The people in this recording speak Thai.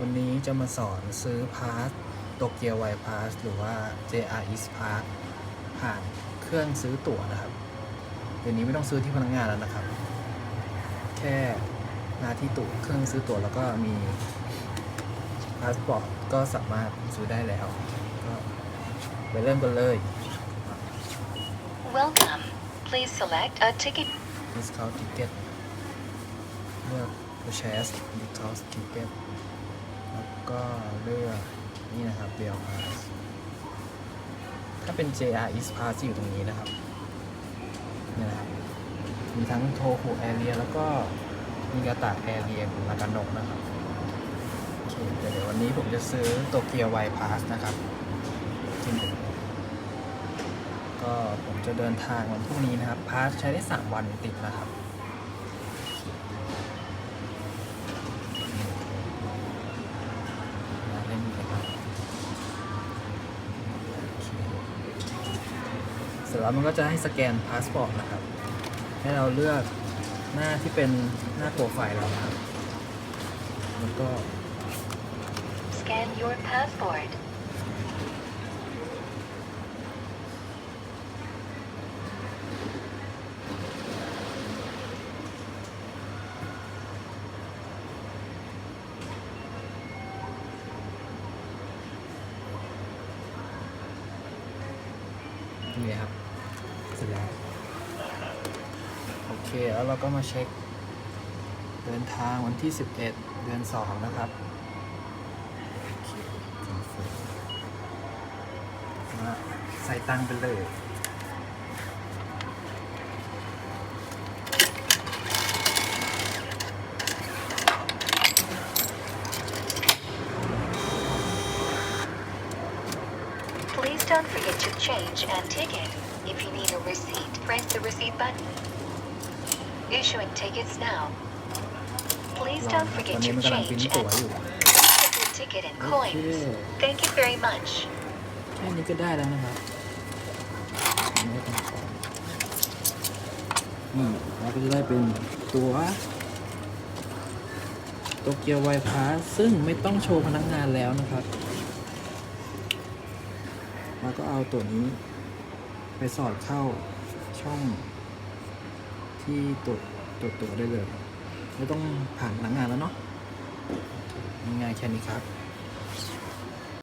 วันนี้จะมาสอนซื้อพาสโตเกียวไวพาสหรือว่า JR East Pass ผ่านเครื่องซื้อตั๋วนะครับ เดี๋ยวนี้ไม่ต้องซื้อที่พนักงานแล้วนะครับ แค่มาที่ตั๋วเครื่องซื้อตั๋วแล้วก็มีพาสปอร์ตก็สามารถซื้อได้แล้ว ก็ไปเริ่มกันเลย Welcome. Please select a ticket. discount ticket เลือก purchase discount ticket แล้วก็เลือกนี่นะครับ Rail Pass ถ้าเป็น JR East Pass อยู่ตรงนี้นะครับนี่นะครับ มีทั้งโทคุแอเรียแล้วก็มีกาตะแอเรียนากานกนะครับโอเคเดี๋ยววันนี้ผมจะซื้อโตเกียวไวพาสนะครับที่หนึ่งก็ผมจะเดินทางวันพรุ่งนี้นะครับ พาสใช้ได้ 3 วันติดนะครับ มาเล่นอีกนะครับโอเคเส ร็จแล้วมันก็จะให้สแกนพาสปอร์ตนะครับ ให้เราเลือกหน้าที่เป็นหน้าโปรไฟล์เรานะครับ แล้วก็ Scan your passport. นี่ครับ เสร็จแล้วโอเคแล้วเราก็มาเช็ค เดินทางวันที่ 11 เดือน 2 นะครับมาใส่ตังค์ไปเลย Please don't forget your change and ticket. If you need a receipt, press the receipt button. Issuing tickets now. Please รอ don't นะครับตอน forget นี้ your มันกำลังพิม change พ์ตั๋ว and อยู่ check your ticket and โอเค coins. Thank you very much. แค่นี้ก็ได้แล้วนะครับไม่ต้องขอนี่เราก็จะได้เป็นตัวโตเกียวไวพาสซึ่งไม่ต้องโชว์พนักงานแล้วนะครับเราก็เอาตัวนี้ ไปสอดเข้าช่องที่ตรวจตรวจตัวได้เลยไม่ต้องผ่านหนังงานแล้วเนาะง่ายแค่นี้ครับ